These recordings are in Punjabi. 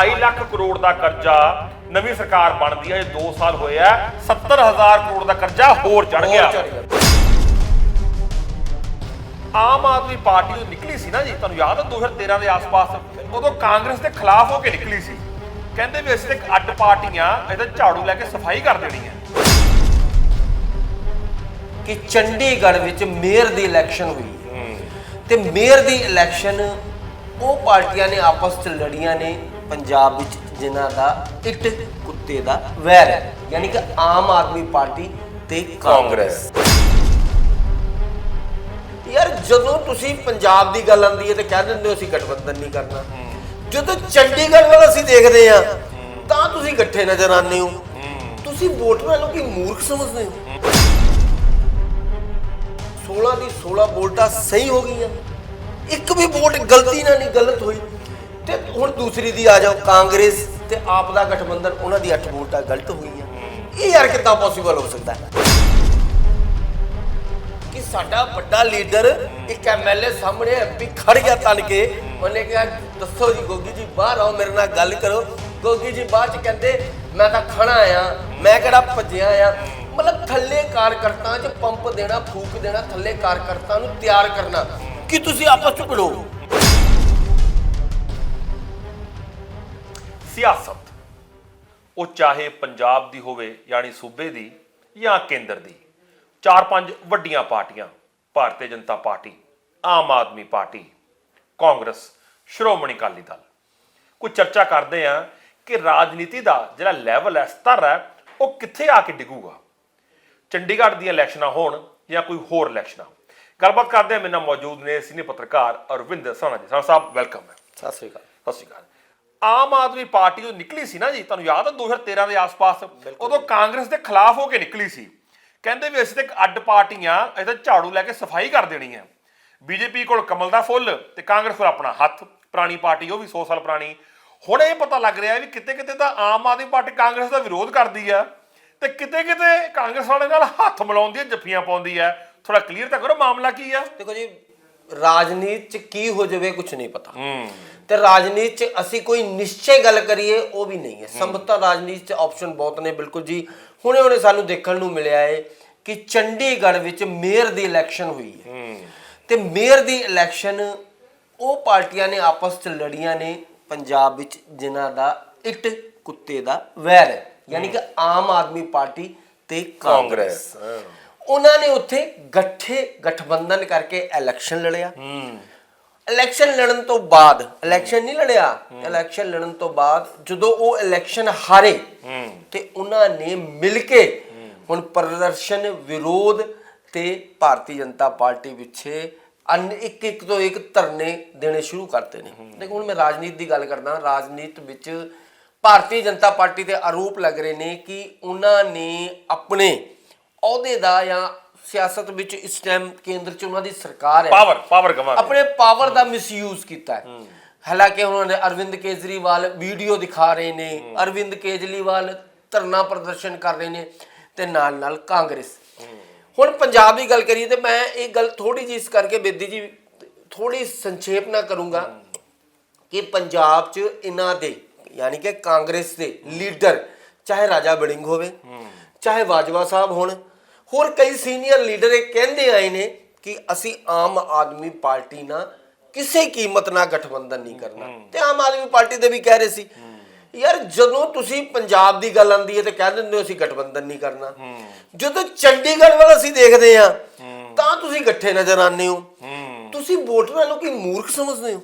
2.5 ਲੱਖ ਕਰੋੜ ਦਾ ਕਰਜ਼ਾ ਨਵੀਂ ਸਰਕਾਰ ਬਣਦੀ ਹੈ 2 ਸਾਲ ਹੋਏ ਆ। 70000 ਕਰੋੜ ਦਾ ਕਰਜ਼ਾ ਹੋਰ ਚੜ ਗਿਆ। ਆਮ ਆਦਮੀ ਪਾਰਟੀ ਜੋ ਨਿਕਲੀ ਸੀ ਨਾ ਜੀ ਤੁਹਾਨੂੰ ਯਾਦ ਹੈ 2013 ਦੇ ਆਸ-ਪਾਸ? ਉਦੋਂ ਕਾਂਗਰਸ ਦੇ ਖਿਲਾਫ ਹੋ ਕੇ ਨਿਕਲੀ ਸੀ। ਕਹਿੰਦੇ ਵੀ ਅਸੀਂ ਤਾਂ ਇੱਕ ਅੱਡ ਪਾਰਟੀਆਂ ਇਹਦਾ ਝਾੜੂ ਲੈ ਕੇ ਸਫ਼ਾਈ ਕਰ ਦੇਣੀ ਹੈ। ਕਿ ਚੰਡੀਗੜ੍ਹ ਵਿੱਚ ਮੇਅਰ ਦੀ ਇਲੈਕਸ਼ਨ ਹੋਈ। ਤੇ ਮੇਅਰ ਦੀ ਇਲੈਕਸ਼ਨ ਉਹ ਪਾਰਟੀਆਂ ਨੇ ਆਪਸ ਚ ਲੜੀਆਂ ਨੇ। ਪੰਜਾਬ ਵਿੱਚ ਜਿਨ੍ਹਾਂ ਦਾ ਇੱਟ ਕੁੱਤੇ ਦਾ ਵੈਰ ਹੈ ਯਾਨੀ ਕਿ ਆਮ ਆਦਮੀ ਪਾਰਟੀ ਤੇ ਕਾਂਗਰਸ। ਯਾਰ ਜਦੋਂ ਤੁਸੀਂ ਪੰਜਾਬ ਦੀ ਗੱਲ ਆਉਂਦੀ ਹੈ ਤੇ ਕਹਿ ਦਿੰਦੇ ਹੋ ਅਸੀਂ ਗਠਬੰਧਨ ਨਹੀਂ ਕਰਨਾ। ਜਦੋਂ ਚੰਡੀਗੜ੍ਹ ਵੱਲ ਅਸੀਂ ਦੇਖਦੇ ਆ ਤਾਂ ਤੁਸੀਂ ਇਕੱਠੇ ਨਜ਼ਰ ਆਉਂਦੇ ਹੋ। ਤੁਸੀਂ ਵੋਟਰਾਂ ਨੂੰ ਕੀ ਮੂਰਖ ਸਮਝਦੇ ਹੋ? 16 ਦੀ 16 ਵੋਟਾਂ ਸਹੀ ਹੋ ਗਈਆਂ। ਇੱਕ ਵੀ ਵੋਟ ਗਲਤੀ ਨਾਲ ਨਹੀਂ ਗਲਤ ਹੋਈ। ਤੇ ਹੁਣ ਦੂਸਰੀ ਦੀ ਆ ਜਾਓ, ਕਾਂਗਰਸ ਤੇ ਆਪ ਦਾ ਗਠਬੰਧਨ, ਉਹਨਾਂ ਦੀ 8 ਵੋਟਾਂ ਗਲਤ ਹੋਈਆਂ ਇਹ ਯਾਰ ਕਿੱਦਾਂ ਪੋਸੀਬਲ ਹੋ ਸਕਦਾ ਹੈ? ਕਿ ਸਾਡਾ ਵੱਡਾ ਲੀਡਰ ਇੱਕ ਐਮਐਲਏ ਸਾਹਮਣੇ ਐਮਪੀ ਖੜ ਗਿਆ ਤਨ ਕੇ, ਉਹਨੇ ਕਿਹਾ, ਦੱਸੋ ਜੀ ਗੋਗੀ ਜੀ, ਬਾਹਰ ਆਓ, ਮੇਰੇ ਨਾਲ ਗੱਲ ਕਰੋ। ਗੋਗੀ ਜੀ ਬਾਅਦ ਚ ਕਹਿੰਦੇ, ਮੈਂ ਤਾਂ ਖੜਾ ਆ ਮੈਂ ਕਿਹੜਾ ਭੱਜਿਆ ਆ ਮਤਲਬ ਥੱਲੇ ਕਾਰਕਰਤਾ ਚ ਪੰਪ ਦੇਣਾ, ਫੂਕ ਦੇਣਾ, ਥੱਲੇ ਕਾਰਕਰਤਾ ਨੂੰ ਤਿਆਰ ਕਰਨਾ। ਕਿ ਤੁਸੀਂ ਆਪਸ ਚ ਭਿੜੋ? ਸਿਆਸਤ ਉਹ ਚਾਹੇ ਪੰਜਾਬ ਦੀ ਹੋਵੇ ਯਾਨੀ ਸੂਬੇ ਦੀ ਜਾਂ ਕੇਂਦਰ ਦੀ ਚਾਰ ਪੰਜ ਵੱਡੀਆਂ ਪਾਰਟੀਆਂ Bharatiya Janata party Aam Aadmi party Congress Shiromani Akali Dal. ਕੋਈ ਚਰਚਾ ਕਰਦੇ ਆ ਕਿ ਰਾਜਨੀਤੀ ਦਾ ਜਿਹੜਾ ਲੈਵਲ ਹੈ ਸਤਰ ਹੈ ਉਹ ਕਿੱਥੇ ਆ ਕੇ ਡਿੱਗੂਗਾ? ਚੰਡੀਗੜ੍ਹ ਦੀਆਂ ਇਲੈਕਸ਼ਨਾਂ ਹੋਣ ਜਾਂ ਕੋਈ ਹੋਰ ਇਲੈਕਸ਼ਨਾਂ? ਗੱਲਬਾਤ ਕਰਦੇ ਆ ਮੇਰੇ ਨਾਲ ਮੌਜੂਦ ਨੇ ਸੀਨੀਅਰ ਪੱਤਰਕਾਰ ਅਰਵਿੰਦ ਸਾਨਾ ਜੀ। ਸਾਨਾ ਸਾਹਿਬ ਵੈਲਕਮ ਹੈ। ਸਤਿ ਸ੍ਰੀ ਅਕਾਲ। ਸਤਿ ਸ਼੍ਰੀ ਅਕਾਲ। ਆਮ ਆਦਮੀ ਪਾਰਟੀ ਜੋ ਨਿਕਲੀ ਸੀ ਨਾ ਜੀ ਤੁਹਾਨੂੰ ਯਾਦ ਹੈ 2013 ਦੇ ਆਸ-ਪਾਸ? ਉਦੋਂ ਕਾਂਗਰਸ ਦੇ ਖਿਲਾਫ ਹੋ ਕੇ ਨਿਕਲੀ ਸੀ। ਕਹਿੰਦੇ ਵੀ ਅਸੀਂ ਤਾਂ ਇੱਕ ਅੱਡ ਪਾਰਟੀਆਂ ਇਹਦਾ ਝਾੜੂ ਲੈ ਕੇ ਸਫ਼ਾਈ ਕਰ ਦੇਣੀ ਹੈ। ਬੀਜੇਪੀ ਕੋਲ ਕਮਲ ਦਾ ਫੁੱਲ ਤੇ ਕਾਂਗਰਸ ਕੋਲ ਆਪਣਾ ਹੱਥ। ਪੁਰਾਣੀ ਪਾਰਟੀ ਉਹ ਵੀ 100 ਸਾਲ ਪੁਰਾਣੀ। ਹੁਣ ਇਹ ਪਤਾ ਲੱਗ ਰਿਹਾ ਵੀ ਕਿਤੇ ਕਿਤੇ ਤਾਂ ਆਮ ਆਦਮੀ ਪਾਰਟੀ ਕਾਂਗਰਸ ਦਾ ਵਿਰੋਧ ਕਰਦੀ ਆ ਤੇ ਕਿਤੇ ਕਿਤੇ ਕਾਂਗਰਸ ਵਾਲੇ ਨਾਲ ਹੱਥ ਮਿਲਾਉਂਦੀ ਹੈ ਜੱਫੀਆਂ ਪਾਉਂਦੀ ਹੈ ਥੋੜਾ ਕਲੀਅਰ ਤਾਂ ਕਰੋ ਮਾਮਲਾ ਕੀ ਆ। ਦੇਖੋ ਜੀ ਰਾਜਨੀਤੀ ਚ ਕੀ ਹੋ ਜਾਵੇ ਕੁਝ ਨਹੀਂ ਪਤਾ। ਤੇ ਰਾਜਨੀਤੀ ਚ ਅਸੀਂ ਕੋਈ ਨਿਸ਼ਚੈ ਗੱਲ ਕਰੀਏ ਉਹ ਵੀ ਨਹੀਂ ਹੈ। ਸੰਭਵਤः ਰਾਜਨੀਤੀ ਚ ਆਪਸ਼ਨ ਬਹੁਤ ਨੇ ਬਿਲਕੁਲ ਜੀ। ਹੁਣੇ ਹੁਣੇ ਸਾਨੂੰ ਦੇਖਣ ਨੂੰ ਮਿਲਿਆ ਹੈ ਕਿ ਚੰਡੀਗੜ੍ਹ ਵਿੱਚ ਮੇਅਰ ਦੀ ਇਲੈਕਸ਼ਨ ਹੋਈ ਹੈ। ਤੇ ਮੇਅਰ ਦੀ ਇਲੈਕਸ਼ਨ ਉਹ ਪਾਰਟੀਆਂ ਨੇ ਆਪਸ ਚ ਲੜੀਆਂ ਨੇ ਪੰਜਾਬ ਵਿੱਚ ਜਿਨ੍ਹਾਂ ਦਾ ਇੱਟ ਕੁੱਤੇ ਦਾ ਵੈਰ ਹੈ। ਯਾਨੀ ਕਿ ਆਮ ਆਦਮੀ ਪਾਰਟੀ ਤੇ ਕਾਂਗਰਸ। ਉਹਨਾਂ ਨੇ ਉੱਥੇ ਗੱਠੇ ਗਠਬੰਧਨ ਕਰਕੇ ਇਲੈਕਸ਼ਨ ਲੜਿਆ। ਇਲੈਕਸ਼ਨ ਲੜਨ ਤੋਂ ਬਾਅਦ ਇਲੈਕਸ਼ਨ ਨਹੀਂ ਲੜਿਆ ਇਲੈਕਸ਼ਨ ਲੜਨ ਤੋਂ ਬਾਅਦ ਜਦੋਂ ਉਹ ਇਲੈਕਸ਼ਨ ਹਾਰੇ, ਤੇ ਉਹਨਾਂ ਨੇ ਮਿਲ ਕੇ ਹੁਣ ਪ੍ਰਦਰਸ਼ਨ ਵਿਰੋਧ ਤੇ ਭਾਰਤੀ ਜਨਤਾ ਪਾਰਟੀ ਪਿੱਛੇ ਅਨ ਇੱਕ ਇੱਕ ਤੋਂ ਇੱਕ ਧਰਨੇ ਦੇਣੇ ਸ਼ੁਰੂ ਕਰਤੇ ਨੇ। ਦੇਖੋ ਹੁਣ ਮੈਂ ਰਾਜਨੀਤੀ ਦੀ ਗੱਲ ਕਰਦਾ, ਰਾਜਨੀਤ ਵਿੱਚ ਭਾਰਤੀ ਜਨਤਾ ਪਾਰਟੀ ਤੇ ਆਰੋਪ ਲੱਗ ਰਹੇ ਨੇ ਕਿ ਉਹਨਾਂ ਨੇ ਆਪਣੇ ਅਹੁਦੇ ਦਾ ਜਾਂ ਸਿਆਸਤ ਵਿੱਚ ਇਸ ਟਾਈਮ ਕੇਂਦਰ 'ਚ ਉਹਨਾਂ ਦੀ ਸਰਕਾਰ ਹੈ। ਪਾਵਰ ਪਾਵਰ ਕਮਾਂਡ ਆਪਣੇ ਪਾਵਰ ਦਾ ਮਿਸਯੂਜ਼ ਕੀਤਾ ਹੈ। ਹਾਲਾਂਕਿ ਉਹਨਾਂ ਨੇ ਅਰਵਿੰਦ ਕੇਜਰੀਵਾਲ ਵੀਡੀਓ ਦਿਖਾ ਰਹੇ ਨੇ ਅਰਵਿੰਦ ਕੇਜਰੀਵਾਲ ਧਰਨਾ ਪ੍ਰਦਰਸ਼ਨ ਕਰ ਰਹੇ ਨੇ ਤੇ ਨਾਲ ਨਾਲ ਕਾਂਗਰਸ ਹੁਣ ਪੰਜਾਬ ਦੀ ਗੱਲ ਕਰੀਏ ਤੇ ਮੈਂ ਇਹ ਗੱਲ ਥੋੜੀ ਜਿਹੀ ਇਸ ਕਰਕੇ ਬੇਦੀ ਜੀ ਥੋੜੀ ਸੰਖੇਪ ਨਾ ਕਰੂੰਗਾ ਕਿ ਪੰਜਾਬ 'ਚ ਇਹਨਾਂ ਦੇ ਯਾਨੀ ਕਿ ਕਾਂਗਰਸ ਦੇ ਲੀਡਰ ਚਾਹੇ ਰਾਜਾ ਬੜਿੰਗ ਹੋਵੇ ਚਾਹੇ ਬਾਜਵਾ ਸਾਹਿਬ ਹੋਣ। ਹੋਰ ਕਈ ਸੀਨੀਅਰ ਲੀਡਰ ਇਹ ਕਹਿੰਦੇ ਆਏ ਨੇ ਕਿ ਅਸੀਂ ਆਮ ਆਦਮੀ ਪਾਰਟੀ ਨਾਲ ਕਿਸੇ ਕੀਮਤ ਨਾਲ ਗਠਬੰਧਨ ਨਹੀਂ ਕਰਨਾ। ਤੇ ਆਮ ਆਦਮੀ ਪਾਰਟੀ ਦੇ ਵੀ ਕਹਿ ਰਹੇ ਸੀ। ਯਾਰ ਜਦੋਂ ਤੁਸੀਂ ਪੰਜਾਬ ਦੀ ਗੱਲ ਆਉਂਦੀ ਹੈ ਤੇ ਕਹਿ ਦਿੰਦੇ ਹੋ ਅਸੀਂ ਗਠਬੰਧਨ ਨਹੀਂ ਕਰਨਾ। ਜਦੋਂ ਚੰਡੀਗੜ੍ਹ ਵੱਲ ਅਸੀਂ ਦੇਖਦੇ ਆ ਤਾਂ ਤੁਸੀਂ ਇਕੱਠੇ ਨਜ਼ਰ ਆਉਂਦੇ ਹੋ। ਤੁਸੀਂ ਵੋਟਰਾਂ ਨੂੰ ਕੀ ਮੂਰਖ ਸਮਝਦੇ ਹੋ?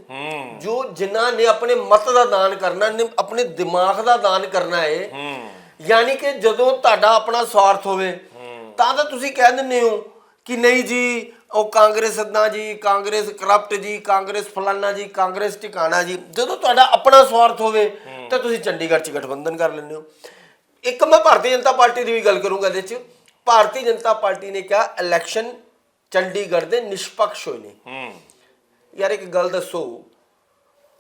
ਜੋ ਜਿਨ੍ਹਾਂ ਨੇ ਆਪਣੇ ਮਤ ਦਾ ਦਾਨ ਕਰਨਾ ਨੇ ਆਪਣੇ ਦਿਮਾਗ ਦਾ ਦਾਨ ਕਰਨਾ ਹੈ। ਯਾਨੀ ਕਿ ਜਦੋਂ ਤੁਹਾਡਾ ਆਪਣਾ ਸਵਾਰਥ ਹੋਵੇ ਤਾਂ ਤਾਂ ਤੁਸੀਂ ਕਹਿ ਦਿੰਦੇ ਹੋ ਕਿ ਨਹੀਂ ਜੀ ਉਹ ਕਾਂਗਰਸ ਨਾ ਜੀ ਕਾਂਗਰਸ ਕਰਪਟ ਜੀ ਕਾਂਗਰਸ ਫਲਾਨਾ ਜੀ ਕਾਂਗਰਸ ਟਿਕਾਣਾ ਜੀ। ਜਦੋਂ ਤੁਹਾਡਾ ਆਪਣਾ ਸਵਾਰਥ ਹੋਵੇ ਤਾਂ ਤੁਸੀਂ ਚੰਡੀਗੜ੍ਹ 'ਚ ਗਠਬੰਧਨ ਕਰ ਲੈਂਦੇ ਹੋ। ਇੱਕ ਮੈਂ ਭਾਰਤੀ ਜਨਤਾ ਪਾਰਟੀ ਦੀ ਵੀ ਗੱਲ ਕਰੂੰਗਾ ਇਹਦੇ 'ਚ। ਭਾਰਤੀ ਜਨਤਾ ਪਾਰਟੀ ਨੇ ਕਿਹਾ ਇਲੈਕਸ਼ਨ ਚੰਡੀਗੜ੍ਹ ਦੇ ਨਿਸ਼ਪਕਸ਼ ਹੋਏ ਨੇ। ਯਾਰ ਇੱਕ ਗੱਲ ਦੱਸੋ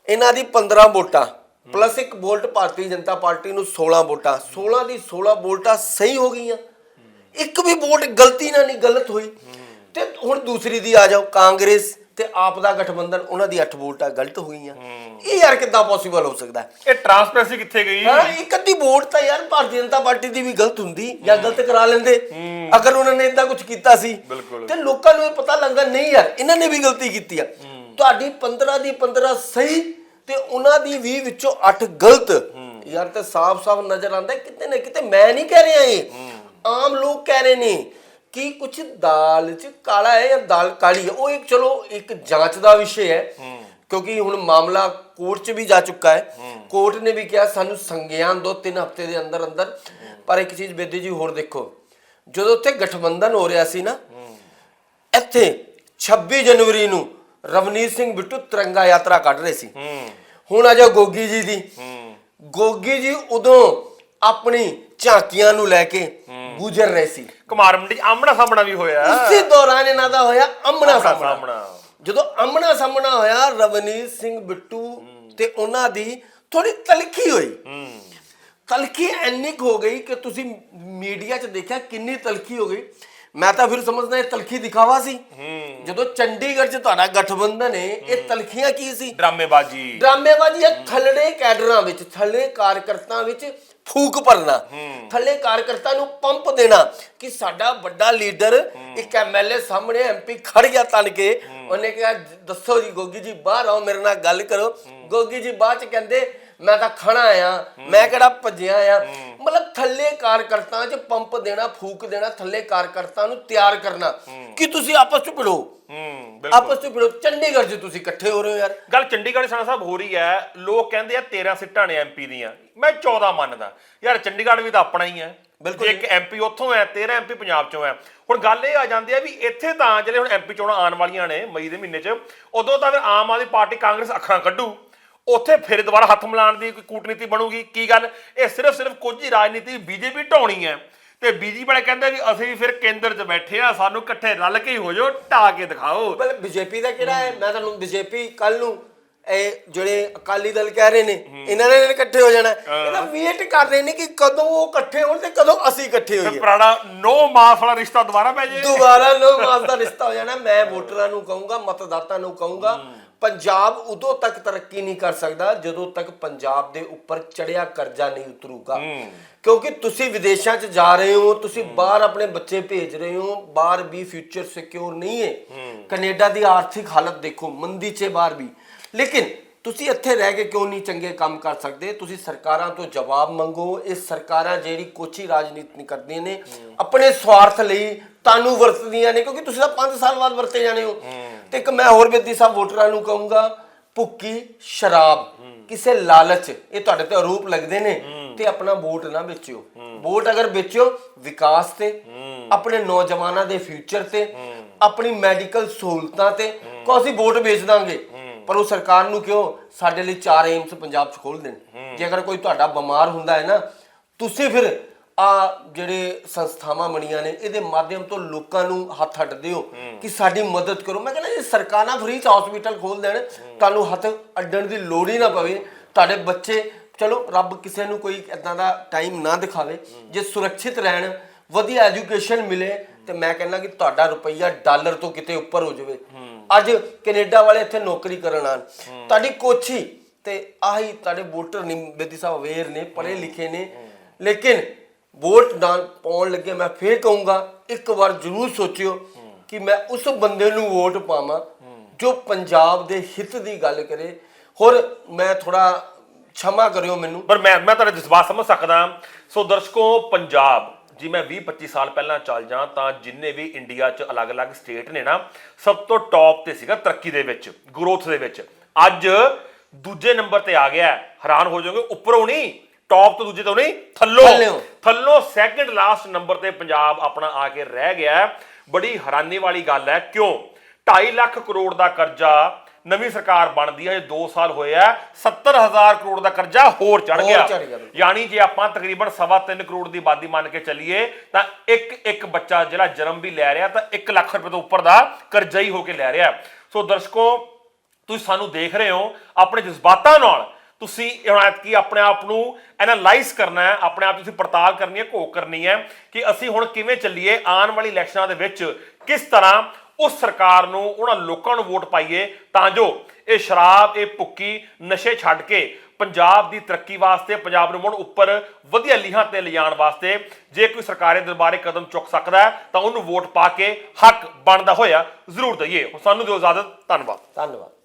ਇਹਨਾਂ ਦੀ 15 ਵੋਟਾਂ ਪਲੱਸ ਇੱਕ ਵੋਟ ਭਾਰਤੀ ਜਨਤਾ ਪਾਰਟੀ ਨੂੰ 16 ਵੋਟਾਂ 16 ਦੀ 16 ਵੋਟਾਂ ਸਹੀ ਹੋ ਗਈਆਂ। ਇੱਕ ਵੀ ਵੋਟ ਗਲਤੀ ਨਾਲ ਨਹੀਂ ਗਲਤ ਹੋਈ। ਤੇ ਹੁਣ ਦੂਸਰੀ ਦੀ ਆ ਜਾਓ ਕਾਂਗਰਸ ਤੇ ਆਪ ਦਾ ਗਠਬੰਧਨ ਉਹਨਾਂ ਦੀ 8 ਵੋਟਾਂ ਗਲਤ ਹੋਈਆਂ। ਇਹ ਯਾਰ ਕਿੱਦਾਂ ਪੋਸੀਬਲ ਹੋ ਸਕਦਾ? ਹੈ ਇਹ ਟਰਾਂਸਪੇਰੈਂਸੀ ਕਿੱਥੇ ਗਈ? ਹਾਂ ਇੱਕ ਅੱਧੀ ਵੋਟ ਤਾਂ ਯਾਰ ਭਾਰਤੀ ਜਨਤਾ ਪਾਰਟੀ ਦੀ ਵੀ ਗਲਤ ਹੁੰਦੀ ਜਾਂ ਗਲਤ ਕਰਾ ਲੈਂਦੇ। ਅਗਰ ਉਹਨਾਂ ਨੇ ਇਦਾਂ ਕੁਝ ਕੀਤਾ ਸੀ। ਤੇ ਲੋਕਾਂ ਨੂੰ ਇਹ ਪਤਾ ਲੱਗਦਾ ਨਹੀਂ ਯਾਰ ਇਹਨਾਂ ਨੇ ਵੀ ਗਲਤੀ ਕੀਤੀ ਆ। ਤੁਹਾਡੀ 15 ਦੀ 15 ਸਹੀ ਤੇ ਉਹਨਾਂ ਦੀ 20 ਵਿੱਚੋਂ 8 ਗਲਤ। ਯਾਰ ਤੇ ਸਾਫ਼-ਸਾਫ਼ ਨਜ਼ਰ ਆਉਂਦਾ ਕਿਤੇ ਨਾ ਕਿਤੇ ਮੈਂ ਨਹੀਂ ਕਹਿ ਰਿਹਾ ਇਹ। ਆਮ ਲੋਕ ਕਹਿ ਰਹੇ ਨੇ ਕਿ ਕੁਝ ਦਾਲ 'ਚ ਕਾਲਾ ਹੈ ਜਾਂ ਦਾਲ ਕਾਲੀ ਹੈ। ਉਹ ਇੱਕ ਚਲੋ ਇੱਕ ਜਾਂਚ ਦਾ ਵਿਸ਼ੇ ਹੈ। ਕਿਉਂਕਿ ਹੁਣ ਮਾਮਲਾ ਕੋਰਟ 'ਚ ਵੀ ਜਾ ਚੁੱਕਾ ਹੈ। ਕੋਰਟ ਨੇ ਵੀ ਕਿਹਾ, ਸਾਨੂੰ ਸੰਗਿਆਨ ਦੋ, ਤਿੰਨ ਹਫ਼ਤੇ ਦੇ ਅੰਦਰ ਅੰਦਰ। ਪਰ ਇੱਕ ਚੀਜ਼ ਬੇਦੀ ਜੀ, ਹੋਰ ਦੇਖੋ। ਜਦੋਂ ਉੱਥੇ ਗਠਬੰਧਨ ਹੋ ਰਿਹਾ ਸੀ ਨਾ, ਇੱਥੇ 26 ਜਨਵਰੀ ਨੂੰ ਰਵਨੀਤ ਸਿੰਘ ਬਿੱਟੂ ਤਿਰੰਗਾ ਯਾਤਰਾ ਕੱਢ ਰਹੇ ਸੀ। ਹੁਣ ਆ ਜਾਓ ਗੋਗੀ ਜੀ ਦੀ। ਗੋਗੀ ਜੀ ਉਦੋਂ ਆਪਣੀ ਝਾਕੀਆਂ ਨੂੰ ਲੈ ਕੇ ਗੁਜ਼ਰ ਰਹੇ ਸੀ। ਕੁਮਾਰ ਮੰਡੀ ਆਮਣਾ ਸਾਹਮਣਾ ਵੀ ਹੋਇਆ। ਉਸੇ ਦੌਰਾਨ ਇਹਨਾਂ ਦਾ ਹੋਇਆ ਆਮਣਾ ਸਾਹਮਣਾ। ਜਦੋਂ ਅਮਣਾ ਸਾਹਮਣਾ ਹੋਇਆ ਰਵਨੀਤ ਸਿੰਘ ਬਿੱਟੂ ਤੇ ਉਹਨਾਂ ਦੀ ਥੋੜੀ ਤਲਖੀ ਹੋਈ। ਤਲਖੀ ਕੁ ਹੋ ਗਈ ਕਿ ਤੁਸੀਂ ਮੀਡੀਆ 'ਚ ਦੇਖਿਆ ਕਿੰਨੀ ਤਲਖੀ ਹੋ ਗਈ। ਮੈਂ ਤਾਂ ਫਿਰ ਸਮਝਦਾ ਇਹ ਤਲਖੀ ਦਿਖਾਵਾ ਸੀ। ਜਦੋਂ ਚੰਡੀਗੜ੍ਹ 'ਚ ਤੁਹਾਡਾ ਗਠਬੰਧਨ ਹੈ ਇਹ ਤਲਖੀਆਂ ਕੀ ਸੀ? ਡਰਾਮੇਬਾਜ਼ੀ। ਡਰਾਮੇਬਾਜ਼ੀ ਇਹ ਥੱਲੜੇ ਕੈਡਰਾਂ ਵਿੱਚ ਥੱਲੇ ਕਾਰਕਰਤਾ ਵਿੱਚ ਫੂਕ ਭਰਨਾ। ਥੱਲੇ ਕਾਰਕਰਤਾ ਨੂੰ ਪੰਪ ਦੇਣਾ ਕਿ ਸਾਡਾ ਵੱਡਾ ਲੀਡਰ ਇੱਕ ਐਮਐਲਏ ਸਾਹਮਣੇ ਐਮਪੀ ਖੜ ਗਿਆ ਤਨ ਕੇ। ਉਹਨੇ ਕਿਹਾ ਦੱਸੋ ਜੀ ਗੋਗੀ ਜੀ ਬਾਹਰ ਆਓ ਮੇਰੇ ਨਾਲ ਗੱਲ ਕਰੋ। ਗੋਗੀ ਜੀ ਬਾਅਦ ਚ ਕਹਿੰਦੇ ਮੈਂ ਤਾਂ ਖਣਾ ਆਇਆ ਮੈਂ ਕਿਹੜਾ ਭੱਜਿਆ ਆ ਮਤਲਬ ਥੱਲੇ ਕਾਰਕਰਤਾ 'ਚ ਪੰਪ ਦੇਣਾ ਫੂਕ ਦੇਣਾ ਥੱਲੇ ਕਾਰਕਰਤਾ ਨੂੰ ਤਿਆਰ ਕਰਨਾ। ਕਿ ਤੁਸੀਂ ਆਪਸ 'ਚ ਭਿੜੋ? ਹੂੰ ਬਿਲਕੁਲ। ਆਪਸ 'ਚ ਭਿੜੋ। ਚੰਡੀਗੜ੍ਹ 'ਚ ਤੁਸੀਂ ਇਕੱਠੇ ਹੋ ਰਹੇ ਹੋ ਯਾਰ। ਗੱਲ ਚੰਡੀਗੜ੍ਹ ਸਾਨਾ ਸਾਹਿਬ ਹੋ ਰਹੀ ਹੈ। ਲੋਕ ਕਹਿੰਦੇ ਆ 13 ਸੀਟਾਂ ਨੇ ਐਮਪੀ ਦੀਆਂ। ਮੈਂ 14 ਮੰਨਦਾ। ਯਾਰ ਚੰਡੀਗੜ੍ਹ ਵੀ ਤਾਂ ਆਪਣਾ ਹੀ ਹੈ। ਬਿਲਕੁਲ ਇੱਕ ਐਮਪੀ ਉੱਥੋਂ ਹੈ 13 ਐਮਪੀ ਪੰਜਾਬ ਚੋਂ ਹੈ। ਹੁਣ ਗੱਲ ਇਹ ਆ ਜਾਂਦੀ ਹੈ ਵੀ ਇੱਥੇ ਤਾਂ ਜਿਹੜੇ ਹੁਣ ਐਮਪੀ ਚੋਣਾਂ ਆਉਣ ਵਾਲੀਆਂ ਨੇ ਮਈ ਦੇ ਮਹੀਨੇ 'ਚ ਉਦੋਂ ਤਾਂ ਫਿਰ ਆਮ ਆਦਮੀ ਪਾਰਟੀ ਕਾਂਗਰਸ ਅੱਖਾਂ ਕੱਢੂ। ਉੱਥੇ ਫਿਰ ਦੁਬਾਰਾ ਹੱਥ ਮਿਲਾਉਣ ਦੀ ਕੋਈ ਕੂਟਨੀਤੀ ਬਣੂਗੀ? ਕੀ ਗੱਲ? ਇਹ ਸਿਰਫ ਸਿਰਫ ਕੁਝ ਹੀ ਰਾਜਨੀਤੀ ਬੀਜੇਪੀ ਢਾਉਣੀ ਹੈ। ਤੇ ਬੀਜੇਪੀ ਵਾਲੇ ਕਹਿੰਦੇ ਵੀ ਅਸੀਂ ਫਿਰ ਕੇਂਦਰ 'ਚ ਬੈਠੇ ਆ ਸਾਨੂੰ ਇਕੱਠੇ ਰਲ ਕੇ ਹੀ ਹੋ ਜਾਓ ਢਾ ਕੇ ਦਿਖਾਓ। ਬਲ ਬੀਜੇਪੀ ਦਾ ਕਿਹੜਾ ਹੈ? ਮੈਂ ਤੁਹਾਨੂੰ ਬੀਜੇਪੀ ਕੱਲ ਨੂੰ ਇਹ ਜਿਹੜੇ ਅਕਾਲੀ ਦਲ ਕਹਿ ਰਹੇ ਨੇ ਇਹਨਾਂ ਨੇ ਇਕੱਠੇ ਹੋ ਜਾਣਾ। ਇਹਦਾ ਵੇਟ ਕਰ ਰਹੇ ਨੇ ਕਿ ਕਦੋਂ ਉਹ ਇਕੱਠੇ ਹੋਣ ਤੇ ਕਦੋਂ ਅਸੀਂ ਇਕੱਠੇ ਹੋਈਏ। ਪੁਰਾਣਾ ਨੋ ਮਾਸ ਵਾਲਾ ਰਿਸ਼ਤਾ ਦੁਬਾਰਾ ਪੈ ਜੇ। ਦੁਬਾਰਾ ਲੋ ਮਾਸ ਦਾ ਰਿਸ਼ਤਾ ਹੋ ਜਾਣਾ। ਮੈਂ ਵੋਟਰਾਂ ਨੂੰ ਕਹੂੰਗਾ ਮਤਦਾਤਾ ਨੂੰ ਕਹੂੰਗਾ। ਪੰਜਾਬ ਉਦੋਂ ਤੱਕ ਤਰੱਕੀ ਨਹੀਂ ਕਰ ਸਕਦਾ ਜਦੋਂ ਤੱਕ ਪੰਜਾਬ ਦੇ ਉੱਪਰ ਚੜਿਆ ਕਰਜ਼ਾ ਨਹੀਂ ਉਤਰੂਗਾ। ਕਿਉਂਕਿ ਤੁਸੀਂ ਵਿਦੇਸ਼ਾਂ 'ਚ ਜਾ ਰਹੇ ਹੋ ਤੁਸੀਂ ਬਾਹਰ ਆਪਣੇ ਬੱਚੇ ਭੇਜ ਰਹੇ ਹੋ ਬਾਹਰ ਵੀ ਫਿਊਚਰ ਸਿਕਿਉਰ ਨਹੀਂ ਹੈ। ਕੈਨੇਡਾ ਦੀ ਆਰਥਿਕ ਹਾਲਤ ਦੇਖੋ ਮੰਦੀ 'ਚ ਬਾਹਰ ਵੀ। ਲੇਕਿਨ ਤੁਸੀਂ ਇੱਥੇ ਰਹਿ ਕੇ ਕਿਉਂ ਨਹੀਂ ਚੰਗੇ ਕੰਮ ਕਰ ਸਕਦੇ? ਤੁਸੀਂ ਸਰਕਾਰਾਂ ਤੋਂ ਜਵਾਬ ਮੰਗੋ। ਇਹ ਸਰਕਾਰਾਂ ਜਿਹੜੀ ਕੋਚੀ ਰਾਜਨੀਤੀ ਨਹੀਂ ਕਰਦੀਆਂ ਨੇ ਆਪਣੇ ਸਵਾਰਥ ਲਈ ਤਾਨੂੰ ਵਰਤਦੀਆਂ ਨੇ ਕਿਉਂਕਿ ਤੁਸੀਂ ਤਾਂ 5 ਸਾਲ ਬਾਅਦ ਵਰਤੇ ਜਾਣੇ ਹੋ। ਤੇ ਇੱਕ ਮੈਂ ਹੋਰ ਬੇਦੀ ਸਾਹਿਬ ਵੋਟਰਾਂ ਨੂੰ ਕਹੂੰਗਾ ਭੁੱਕੀ ਸ਼ਰਾਬ ਕਿਸੇ ਲਾਲਚ ਇਹ ਤੁਹਾਡੇ ਤੇ ਆਰੋਪ ਲੱਗਦੇ ਨੇ ਤੇ ਆਪਣਾ ਵੋਟ ਨਾ ਵੇਚਿਓ। ਵੋਟ ਅਗਰ ਵੇਚਿਓ ਵਿਕਾਸ ਤੇ ਆਪਣੇ ਨੌਜਵਾਨਾਂ ਦੇ ਫਿਊਚਰ ਤੇ ਆਪਣੀ ਮੈਡੀਕਲ ਸਹੂਲਤਾਂ ਤੇ ਕੋ ਅਸੀਂ ਵੋਟ ਵੇਚ ਦਾਂਗੇ। ਪਰ ਉਹ ਸਰਕਾਰ ਨੂੰ ਕਿਉਂ ਸਾਡੇ ਲਈ ਚਾਰ ਏਮਸ ਪੰਜਾਬ 'ਚ ਖੋਲ ਦੇਣ? ਜੇ ਅਗਰ ਕੋਈ ਤੁਹਾਡਾ ਬਿਮਾਰ ਹੁੰਦਾ ਹੈ ਨਾ ਤੁਸੀਂ ਫਿਰ ਆ ਜਿਹੜੇ ਸੰਸਥਾਵਾਂ ਬਣੀਆਂ ਨੇ ਇਹਦੇ ਮਾਧਿਅਮ ਤੋਂ ਲੋਕਾਂ ਨੂੰ ਹੱਥ ਅੱਡਦੇ ਹੋ ਕਿ ਸਾਡੀ ਮਦਦ ਕਰੋ। ਮੈਂ ਕਹਿੰਦਾ ਜੇ ਸਰਕਾਰਾਂ ਫ੍ਰੀ ਚ ਹਸਪੀਟਲ ਖੋਲ ਦੇਣ ਤੁਹਾਨੂੰ ਹੱਥ ਅੱਡਣ ਦੀ ਲੋੜ ਹੀ ਨਾ ਪਵੇ। ਤੁਹਾਡੇ ਬੱਚੇ ਚਲੋ ਰੱਬ ਕਿਸੇ ਨੂੰ ਕੋਈ ਇਦਾਂ ਦਾ ਟਾਈਮ ਨਾ ਦਿਖਾਵੇ। ਜੇ ਸੁਰੱਖਿਅਤ ਰਹਿਣ ਵਧੀਆ ਐਜੂਕੇਸ਼ਨ ਮਿਲੇ ਤੇ ਮੈਂ ਕਹਿੰਦਾ ਕਿ ਤੁਹਾਡਾ ਰੁਪਈਆ ਡਾਲਰ ਤੋਂ ਕਿਤੇ ਉੱਪਰ ਹੋ ਜਾਵੇ। ਅੱਜ ਕੈਨੇਡਾ ਵਾਲੇ ਇੱਥੇ ਨੌਕਰੀ ਕਰਨ ਆਣ ਤੁਹਾਡੀ ਕੋਚੀ ਤੇ ਆਹੀ ਤੁਹਾਡੇ ਵੋਟਰ ਨੇ ਬੇਦੀ ਸਾਹਿਬ ਅਵੇਅਰ ਨੇ, ਪੜ੍ਹੇ ਲਿਖੇ ਨੇ। ਲੇਕਿਨ ਵੋਟ ਨਾ ਪਾਉਣ ਲੱਗੇ ਮੈਂ ਫੇਰ ਕਹੂੰਗਾ, ਇੱਕ ਵਾਰ ਜ਼ਰੂਰ ਸੋਚਿਓ ਕਿ ਮੈਂ ਉਸ ਬੰਦੇ ਨੂੰ ਵੋਟ ਪਾਵਾਂ ਜੋ ਪੰਜਾਬ ਦੇ ਹਿੱਤ ਦੀ ਗੱਲ ਕਰੇ। ਹੋਰ ਮੈਂ ਥੋੜਾ ਛਮਾ ਕਰਿਓ ਮੈਨੂੰ। ਪਰ ਮੈਂ ਮੈਂ ਤੁਹਾਡਾ ਜਜ਼ਬਾ ਸਮਝ ਸਕਦਾ। ਸੋ ਦਰਸ਼ਕੋ, ਪੰਜਾਬ। ਜੀ ਮੈਂ 20 25 ਸਾਲ ਪਹਿਲਾਂ ਚੱਲ ਜਾ ਤਾਂ ਜਿੰਨੇ ਵੀ ਇੰਡੀਆ 'ਚ ਅਲੱਗ-ਅਲੱਗ ਸਟੇਟ ਨੇ ਨਾ ਸਭ ਤੋਂ ਟੌਪ ਤੇ ਸੀਗਾ ਤਰੱਕੀ ਦੇ ਵਿੱਚ ਗਰੋਥ ਦੇ ਵਿੱਚ ਅੱਜ ਦੂਜੇ ਨੰਬਰ ਤੇ ਆ ਗਿਆ। ਹੈਰਾਨ ਹੋ ਜਾਓਗੇ ਉੱਪਰੋਂ ਨਹੀਂ ਟੌਪ ਤੋਂ ਦੂਜੇ ਤੋਂ ਨਹੀਂ ਥੱਲੋਂ। ਥੱਲੋਂ ਸੈਕੰਡ ਲਾਸਟ ਨੰਬਰ ਤੇ ਪੰਜਾਬ ਆਪਣਾ ਆ ਕੇ ਰਹਿ ਗਿਆ। ਬੜੀ ਹੈਰਾਨੀ ਵਾਲੀ ਗੱਲ ਹੈ ਕਿਉਂ 2.5 ਲੱਖ ਕਰੋੜ ਦਾ ਕਰਜ਼ਾ ਨਵੀਂ ਸਰਕਾਰ ਬਣਦੀ ਹੈ ਜੇ 2 ਸਾਲ ਹੋਏ ਆ 70000 ਕਰੋੜ ਦਾ ਕਰਜ਼ਾ ਹੋਰ ਚੜ ਗਿਆ। ਯਾਨੀ ਜੇ ਆਪਾਂ ਤਕਰੀਬਨ ਸਵਾ ਤਿੰਨ ਕਰੋੜ ਦੀ ਆਬਾਦੀ ਮੰਨ ਕੇ ਚੱਲੀਏ ਤਾਂ ਇੱਕ ਇੱਕ ਬੱਚਾ ਜਿਹੜਾ ਜਨਮ ਵੀ ਲੈ ਰਿਹਾ ਤਾਂ 1 ਲੱਖ ਰੁਪਏ ਤੋਂ ਉੱਪਰ ਦਾ ਕਰਜ਼ਾ ਹੀ ਹੋ ਕੇ ਲੈ ਰਿਹਾ। ਸੋ ਦਰਸ਼ਕੋ ਤੁਸੀਂ ਸਾਨੂੰ ਦੇਖ ਰਹੇ ਹੋ ਆਪਣੇ ਜਜ਼ਬਾਤਾਂ ਨਾਲ। ਤੁਸੀਂ ਹੁਣ ਕੀ ਆਪਣੇ ਆਪ ਨੂੰ ਐਨਾਲਾਈਜ਼ ਕਰਨਾ ਹੈ ਆਪਣੇ ਆਪ ਤੁਸੀਂ ਪੜਤਾਲ ਕਰਨੀ ਹੈ ਘੋਖ ਕਰਨੀ ਹੈ ਕਿ ਅਸੀਂ ਹੁਣ ਕਿਵੇਂ ਚੱਲੀਏ ਆਉਣ ਵਾਲੀ ਇਲੈਕਸ਼ਨਾਂ ਦੇ ਵਿੱਚ ਕਿਸ ਤਰ੍ਹਾਂ ਉਸ ਸਰਕਾਰ ਨੂੰ ਉਹਨਾਂ ਲੋਕਾਂ ਨੂੰ ਵੋਟ ਪਾਈਏ ਤਾਂ ਜੋ ਇਹ ਸ਼ਰਾਬ, ਇਹ ਭੁੱਕੀ, ਨਸ਼ੇ ਛੱਡ ਕੇ ਪੰਜਾਬ ਦੀ ਤਰੱਕੀ ਵਾਸਤੇ, ਪੰਜਾਬ ਨੂੰ ਮੁੜ ਉੱਪਰ ਵਧੀਆ ਲੀਹਾਂ ਤੇ ਲਿਜਾਣ ਵਾਸਤੇ ਜੇ ਕੋਈ ਸਰਕਾਰੀ ਦਰਬਾਰੇ ਕਦਮ ਚੁੱਕ ਸਕਦਾ ਹੈ, ਤਾਂ ਉਹਨੂੰ ਵੋਟ ਪਾ ਕੇ ਹੱਕ ਬਣਦਾ ਹੋਇਆ ਜ਼ਰੂਰ ਦਈਏ। ਹੁਣ ਸਾਨੂੰ ਦਿਓ ਇਜਾਜ਼ਤ। ਧੰਨਵਾਦ। ਧੰਨਵਾਦ।